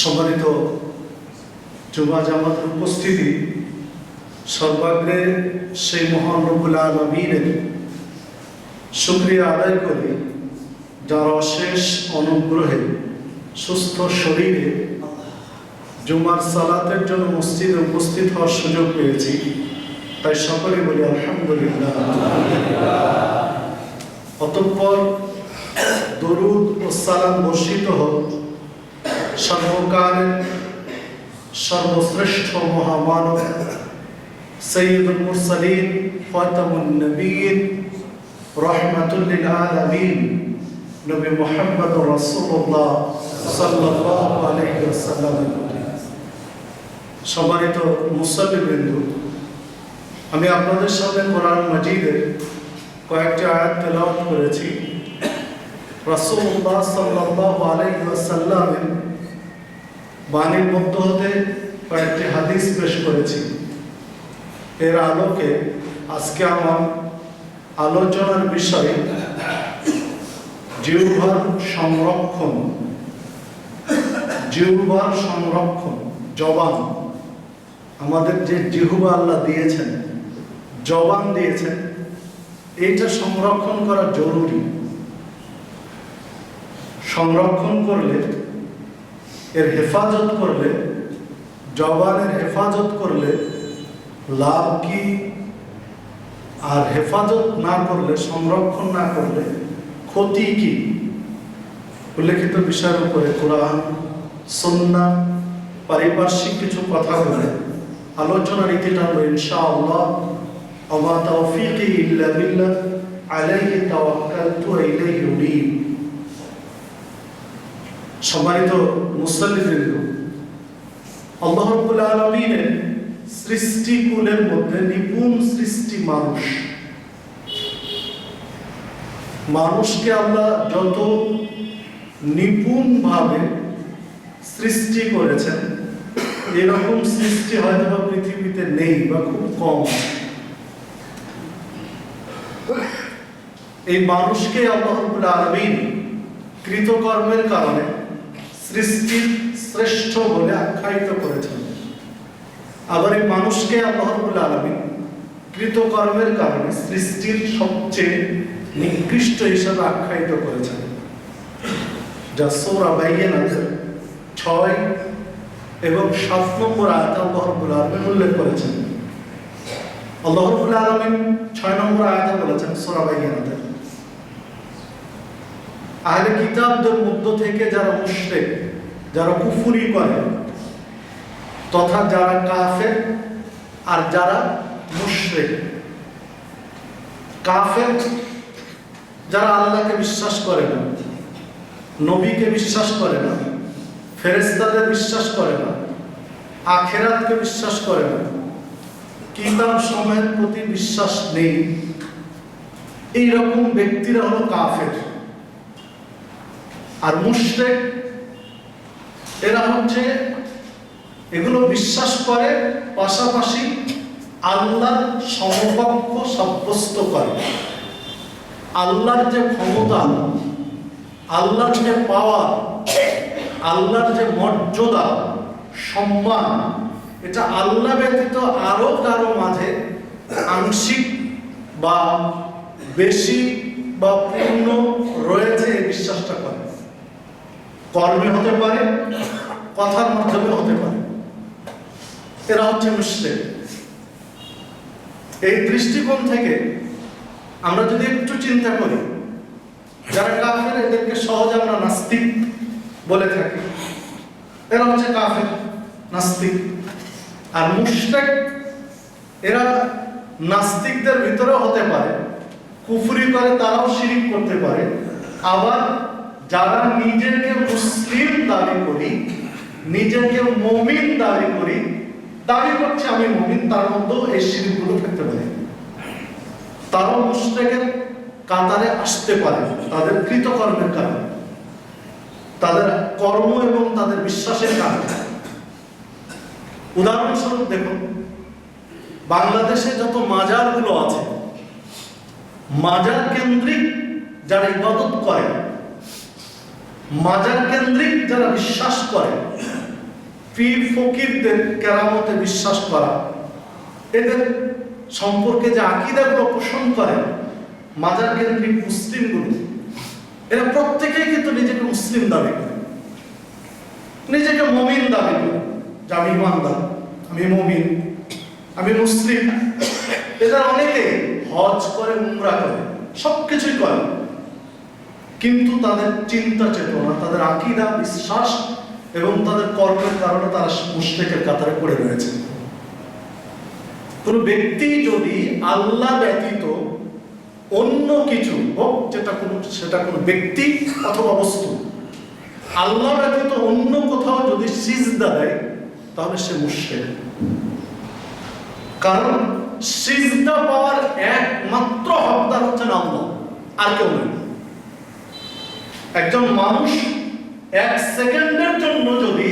সম্মানিত জুমা জামাতের উপস্থিতি, সর্বাগ্রে সেই মহান রবুল আলমীনের শুক্রিয়া আদায় করি যার অশেষ অনুগ্রহে, সুস্থ শরীরে জুমার সালাতের জন্য মসজিদে উপস্থিত হওয়ার সুযোগ পেয়েছি। তাই সকলে বলি আলহামদুলিল্লাহ। অতঃপর দরুদ ও সালাম বর্ষিত হোক। সর্বকালের সর্বশ্রেষ্ঠ মহামানব, সৈয়দুল মুরসালিন ফাতামুন নবীন রহমাতুল্লিল আলামিন, নবী মুহাম্মদ রাসূলুল্লাহ সাল্লাল্লাহু আলাইহি ওয়াসাল্লাম। সম্মানিত মুসল্লিবৃন্দ আমি আপনাদের সামনে কোরআন মাজিদের কয়েকটি আয়াত তেলাওয়াত করেছি। রাসূলুল্লাহ সাল্লাল্লাহু আলাইহি ওয়াসাল্লামের বাণীর মধ্য হতে কয়েকটি হাদিস পেশ করেছি। এর আলোকে আজকে আমার আলোচনার বিষয় জিহ্বার সংরক্ষণ। জিহ্বার সংরক্ষণ, জবান। আমাদের যে জিহুবা আল্লাহ দিয়েছেন, জবান দিয়েছেন, এইটা সংরক্ষণ করা জরুরি। সংরক্ষণ করলে এর হেফাজত করলে, জবানের হেফাজত করলে লাভ কি? আর হেফাজত না করলে, সংরক্ষণ না করলে ক্ষতি কি? উল্লেখিত বিষয়ের উপরে কোরআন সন্না পারিপার্শ্বিক কিছু কথা বলে আলোচনা নীতিটা হলো, ইনশাআল্লাহ আমা তাওফিকি ইল্লা বিল্লাহ, আলাইহি তাওয়াক্কালতু ওয়া ইলাইহি উনীব। সম্মানিত মুসল্লিবৃন্দ, আল্লাহ রাব্বুল আলামিনের সৃষ্টিকুলের মধ্যে নিপুণ সৃষ্টি মানুষ। মানুষকে আমরা যত নিপুণভাবে সৃষ্টি করেছেন, এরকম সৃষ্টি হয়তো বা পৃথিবীতে নেই বা খুব কম। এই মানুষকে আল্লাহ আলামিন কৃতকর্মের কারণে সৃষ্টির শ্রেষ্ঠ বলে আখ্যায়িত করেছেন। আবার এই মানুষকে আল্লাহ রাব্বুল আলামিন কৃতকর্মের কারণে সৃষ্টির সবচেয়ে নিকৃষ্ট হিসাবে আখ্যায়িত করেছেন। যা সৌরা বাইয়ানাতের ছয় এবং সাত নম্বর আয়াত আল্লাহ রাব্বুল আলামিন উল্লেখ করেছেন। আল্লাহ রাব্বুল আলামিন ছয় নম্বর আয়াতে বলেছেন সূরা বাইয়ানাতের আহলে কিতাবদের মধ্য থেকে যারা মুশরিক, যারা কুফরি করে, তথা যারা কাফের আর যারা মুশরিক। কাফের যারা আল্লাহকে বিশ্বাস করে না, নবীকে বিশ্বাস করে না ফেরেস্তাদের বিশ্বাস করে না, আখেরাতকে বিশ্বাস করে না, কিতাব সময়ের প্রতি বিশ্বাস নেই। এইরকম ব্যক্তিরা হলো কাফের। আর মুশরেক, এরা হচ্ছে এগুলো বিশ্বাস করে, পাশাপাশি আল্লাহ সমকক্ষ সাব্যস্ত করে। আল্লাহর যে ক্ষমতা, আল্লাহর যে পাওয়ার আল্লাহর যে মর্যাদা, সম্মান, এটা আল্লাহ ব্যতীত আরও কারও মাঝে আংশিক বা বেশি বা পূর্ণ রয়েছে এই বিশ্বাসটা করে। কর্মে হতে পারে, কথার মাধ্যমে হতে পারে। এরা হচ্ছে মুসলিম। এই দৃষ্টিকোণ থেকে আমরা যদি একটু চিন্তা করি, যারা কাফের, এদেরকে সহজে আমরা নাস্তিক বলে থাকি। এরা হচ্ছে কাফের, নাস্তিক। আর মুশরিক, এরা নাস্তিকদের ভিতরেও হতে পারে। কুফরি করে, তারাও শিরিক করতে পারে। আবার যারা নিজেকে মুসলিম দাবি করি, নিজেকে মমিন দাবি করি, দাবি করছে আমি মমিন, তার মধ্যেও এই শিরিকগুলো থাকতে পারে। তারাও মুশরিকের কাতারে আসতে পারে, তাদের কৃতকর্মের কারণে। তাদের কর্ম এবং তাদের বিশ্বাসের কারণে। উদাহরণস্বরূপ দেখুন, বাংলাদেশে যত মাজারগুলো আছে, মাজার কেন্দ্রিক যারা ইবাদত করে মাজার কেন্দ্রিক যারা বিশ্বাস করে, পীর ফকিরদের কেরামতে বিশ্বাস করা, এদের সম্পর্কে যে আকিদাগুলো পোষণ করে মাজার কেন্দ্রিক মুসলিমগুলো, এরা প্রত্যেকেই কিন্তু নিজেকে মুসলিম দাবি করে। নিজেকে মমিন দাবি করে। যে আমি ইমানদার, আমি মমিন, আমি মুসলিম। এদের অনেকে হজ করে, উমরা করে সব কিছুই করে। কিন্তু তাদের চিন্তা চেতনা, তাদের আকিদা, বিশ্বাস এবং তাদের কর্মের কারণে তারা মুশরিকের কাতারে পড়ে রয়েছে। কোন ব্যক্তি যদি আল্লাহ ব্যতীত অন্য কিছু হোক, যেটা কোনো, সেটা কোনো ব্যক্তি অথবা বস্তু, আল্লাহ ব্যতীত অন্য কোথাও যদি সিজদা দেয়, তাহলে সে মুশরিক। কারণ সিজদা পাওয়ার একমাত্র হকদার হচ্ছেন আল্লাহ, আর কেউ নেই একজন মানুষ এক সেকেন্ডের জন্য যদি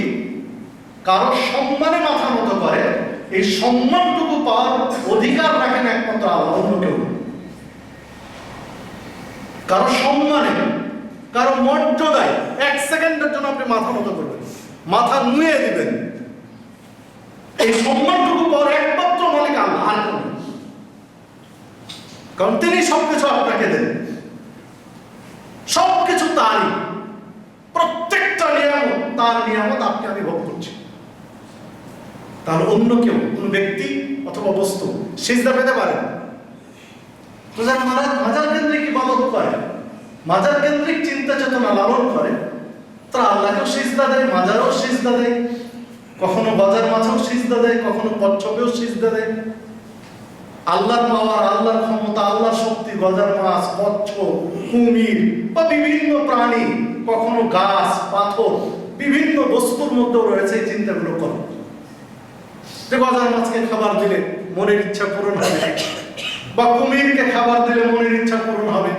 কারও সম্মানে মাথা মতো করে, এই সম্মানটুকু পাওয়ার অধিকার রাখেন একমাত্র আল্লাহ, অন্য কেউ কারও সম্মানে, কারও মর্যাদায় এক সেকেন্ডের জন্য আপনি মাথা মতো করবেন, মাথা নুয়ে দিবেন। এই সম্মানটুকু পাওয়ার একমাত্র মালিক আল্লাহ, আর কারণ তিনি সবকিছু আপনাকে দেন। সবকিছু তারই। প্রত্যেকটা নিয়ামত, তার নিয়ামত আপনি, আমি ভোগ করছি। তাহলে অন্য কেউ, কোন ব্যক্তি অথবা বস্তু সিজদা পেতে পারে। তো যারা মারা- মাজার কেন্দ্রিক ইবাদত করে? মাজার কেন্দ্রিক চিন্তা চেতনা লালন করে, তারা আল্লাহকেও সিজদা দেয়, মাজারও সিজদা দেয়, কখনো বাজার মাছেও সিজদা দেয়, কখনো কচ্ছপেও সিজদা দেয়। আল্লাহর পাওয়ার, আল্লাহর ক্ষমতা, আল্লাহর শক্তি, গজার মাছ কচ্ছপ কুমির বা বিভিন্ন প্রাণী, কখনো গাছ, পাথর, বিভিন্ন বস্তুর মধ্যেও রয়েছে এই চিন্তাগুলো করো। যে গজার মাছকে খাবার দিলে মনের ইচ্ছা পূরণ হবে, বা কুমিরকে খাবার দিলে মনের ইচ্ছা পূরণ হবে,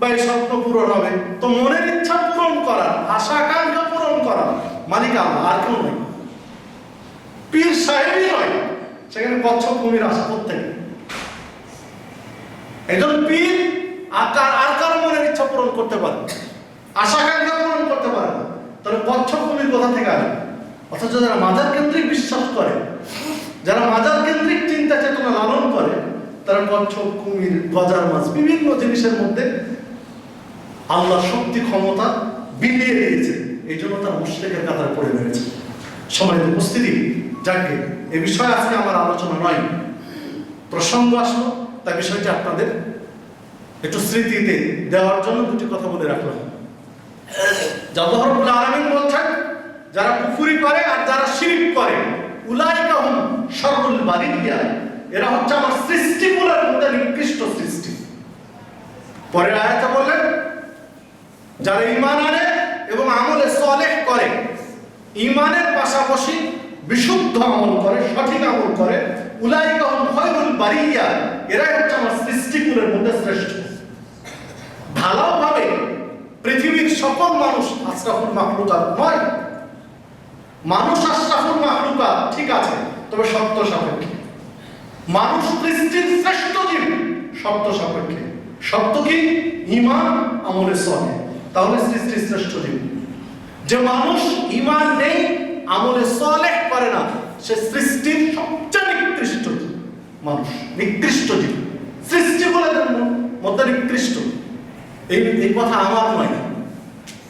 বা এই স্বপ্ন পূরণ হবে, তো মনের ইচ্ছা পূরণ করা আশা, আকাঙ্ক্ষা পূরণ করা মালিক আল্লাহ, আর কেউ নয়। পীর সাহেবই নয়, সেখানে কচ্ছপ কুমির আসা প্রত্যেকে। একজন পীর আকার আর কারও মনের ইচ্ছা পূরণ করতে পারে আশা আকাঙ্ক্ষা পূরণ করতে পারে না। তাহলে কুমির কোথা থেকে আসে অথচ যারা মাজার কেন্দ্রিক বিশ্বাস করে, যারা মাজার কেন্দ্রিক চিন্তা চেতনা লালন করে, তারা কচ্ছপ কুমির গজার মাছ বিভিন্ন জিনিসের মধ্যে আল্লাহর শক্তি, ক্ষমতা বিলিয়ে দিয়েছে। এই জন্য তার মুশ্রেকের কাতারে পড়ে রয়েছে। সময় উপস্থিতি, যাকে এ বিষয়ে আজকে আমার আলোচনা নয়, প্রসঙ্গ আসলো। তাই বিষয়টি আপনাদের একটু স্মৃতিতে দেওয়ার জন্য দুটি কথা বলে রাখলাম। যতহরবুল আলমিন বলছেন, যারা পুকুরি করে আর যারা শিরিক করে, উলাইকা হুম সর্বুল বারিয়া। এরা হচ্ছে আমার সৃষ্টিগুলোর মধ্যে নিকৃষ্ট সৃষ্টি। পরের আয়াতে বললেন, যারা ইমান আনে এবং আমলে সলেহ করে ইমানের পাশাপাশি বিশুদ্ধ আমল করে, সঠিক আমল করে উলাইকা ভালোভাবে পৃথিবীর সকল মানুষ আশরাফুল মাহলুকাত নয়। মানুষ আশরাফুল মাহলুকাত ঠিক আছে, তবে সত্য সাপেক্ষে। মানুষ সৃষ্টির শ্রেষ্ঠ জীব সত্য সাপেক্ষে। সত্য কি? ইমান আমলে সলে তাহলে সৃষ্টির শ্রেষ্ঠ জীব। যে মানুষ ইমান নেই, আমলে সলেহ করে না, সে সৃষ্টির সবচেয়ে। মানুষ, নিকৃষ্ট জীব। সৃষ্টি বলে মধ্যে নিকৃষ্ট। এই এই কথা আমার নয়।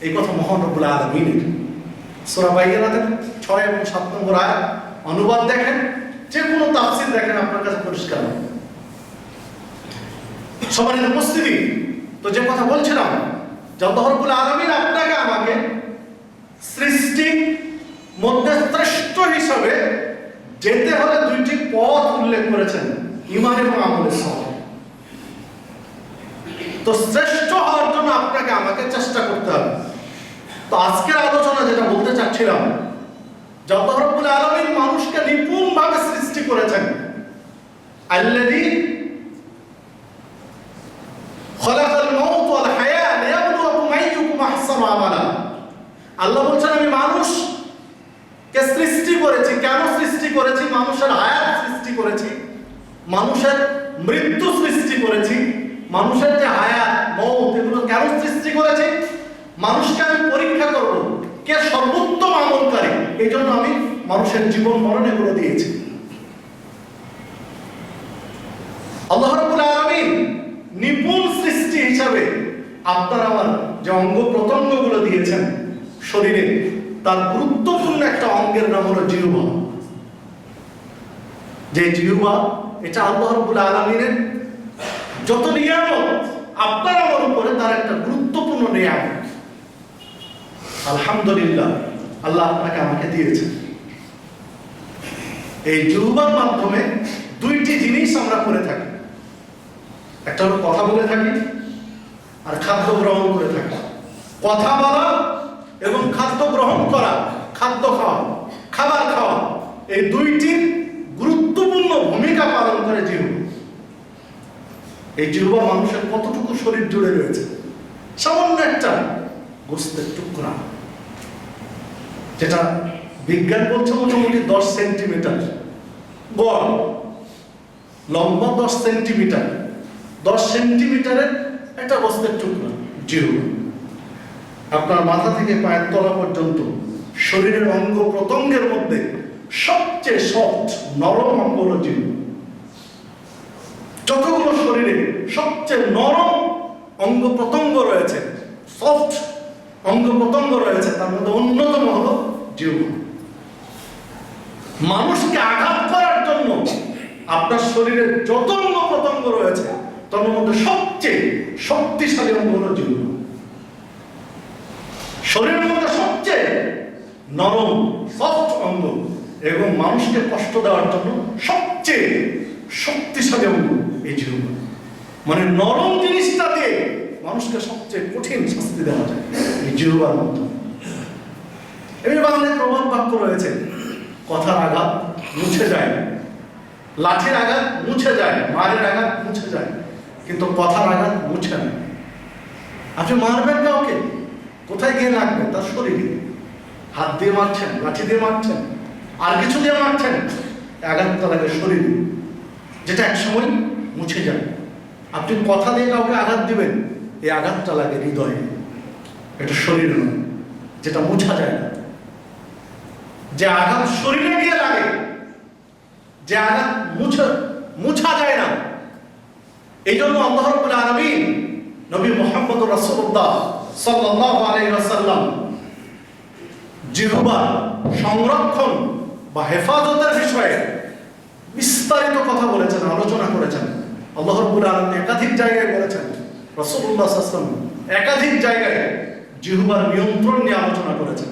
এই কথা মহান রব্বুল আলমিনের। সোরা বাইয়ানাতের ছয় এবং সাত নম্বর আয়াত, অনুবাদ দেখেন যে কোনো তাফসির দেখেন, আপনার কাছে পরিষ্কার। সবার উপস্থিতি, তো যে কথা বলছিলাম, যত রব্বুল আলমিন আপনাকে আমাকে সৃষ্টি মধ্যে শ্রেষ্ঠ হিসাবে যেতে হলে দুইটি পথ উল্লেখ করেছেন ইমান এবং আমলের সঙ্গে তো শ্রেষ্ঠ হওয়ার জন্য আপনাকে আমাকে চেষ্টা করতে হবে। তো আজকের আলোচনা যেটা বলতে চাচ্ছিলাম যত রব্বুল আলমিন মানুষকে নিপুণ ভাবে সৃষ্টি করেছেন, আল্লাযী খলাকাল মাউত ওয়াল হায়া লিয়াবলুয়াকুম আইয়ুকুম আহসানু আমালা। আল্লাহ বলছেন, আমি মানুষ কে সৃষ্টি করেছি, কেন সৃষ্টি করেছি, মানুষের হায়াত সৃষ্টি করেছি, মানুষের মৃত্যু সৃষ্টি করেছি, মানুষের যে হায়াত মৌত এগুলো কেন সৃষ্টি করেছি? মানুষকে আমি পরীক্ষা করব, কে সর্বোত্তম আমলকারী এই জন্য আমি মানুষের জীবন মরণ এগুলো দিয়েছি। আল্লাহ রাব্বুল আলামিন নিপুণ সৃষ্টি হিসাবে আপনার আমার যে অঙ্গ প্রত্যঙ্গগুলো দিয়েছেন, শরীরে তার গুরুত্বপূর্ণ একটা অঙ্গের নাম হলো জিহ্বা। যে জিহ্বা, এটা আল্লাহ রাব্বুল আলামিনের যত নিয়ামত, আপনার আমার উপরে তার একটা গুরুত্বপূর্ণ নিয়ামত। আলহামদুলিল্লাহ, আল্লাহ আপনাকে আমাকে দিয়েছেন। এই জিহ্বার মাধ্যমে দুইটি জিনিস আমরা করে থাকি। একটা হলো কথা বলে থাকি, আর খাদ্য গ্রহণ করে থাকি। কথা বলা এবং খাদ্য গ্রহণ করা, খাদ্য খাওয়া, খাবার খাওয়া, এই দুইটির গুরুত্বপূর্ণ ভূমিকা পালন করে জিহ্বা এই জিহ্বা মানুষের কতটুকু শরীর জুড়ে রয়েছে? সামান্য একটা গোস্তের টুকরা, যেটা বিজ্ঞান বলছে মোটামুটি দশ সেন্টিমিটার। গড় লম্বা দশ সেন্টিমিটার। দশ সেন্টিমিটারের একটা গোস্তের টুকরা জিহ্বা আপনার মাথা থেকে পায়ের তলা পর্যন্ত শরীরের অঙ্গ প্রত্যঙ্গের মধ্যে সবচেয়ে সফট নরম অঙ্গ হলো জিহ্বা যতগুলো শরীরে সবচেয়ে নরম অঙ্গ প্রত্যঙ্গ রয়েছে সফট অঙ্গ প্রত্যঙ্গ রয়েছে, তার মধ্যে অন্যতম হল জিহ্বা মানুষকে আঘাত করার জন্য আপনার শরীরে যত অঙ্গ প্রত্যঙ্গ রয়েছে, তার মধ্যে সবচেয়ে শক্তিশালী অঙ্গ হলো জিহ্বা শরীরের মধ্যে সবচেয়ে নরম সফট অঙ্গ এবং মানুষকে কষ্ট দেওয়ার জন্য সবচেয়ে শক্তিশালী অঙ্গ এই জিহ্বা মানে নরম জিনিসটা দিয়ে মানুষকে সবচেয়ে কঠিন শাস্তি দেওয়া যায় এই জিহ্বার মাধ্যমে এমনি বাংলায় প্রবাদ বাক্য রয়েছে, কথার আঘাত মুছে যায়, লাঠির আঘাত মুছে যায়, মারের আঘাত মুছে যায়, কিন্তু কথার আঘাত মুছে না। আপনি মারবেন কাউকে? কোথায় গিয়ে লাগবে? তার শরীরে হাত দিয়ে মারছেন, লাঠি দিয়ে মারছেন, আর কিছু দিয়ে মারছেন আঘাতটা লাগে শরীরে যেটা এক সময় মুছে যায় আপনি কথা দিয়ে কাউকে আঘাত দিবেন, এই আঘাতটা লাগে হৃদয়ে। এটা শরীর নয়, যেটা মুছা যায় না। যে আঘাত শরীরে গিয়ে লাগে, যে আঘাত মুছা মুছা যায় না। এই জন্য আল্লাহ আলামিন নবী মুহাম্মদ রাসূলুল্লাহ সংরক্ষণ বা হেফাজতের বিষয়ে বিস্তারিত কথা বলেছেন, আলোচনা করেছেন। আল্লাহ রাব্বুল একাধিক জায়গায় বলেছেন, রাসূলুল্লাহ একাধিক জায়গায় জিহ্বার নিয়ন্ত্রণ নিয়ে আলোচনা করেছেন।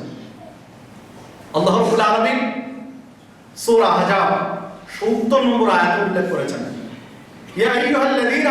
আল্লাহ রাব্বুল আলামিন সূরা আহজাব 70 নম্বর আয়াত উল্লেখ করেছেন, ইয়া আইয়ুহাল্লাযীনা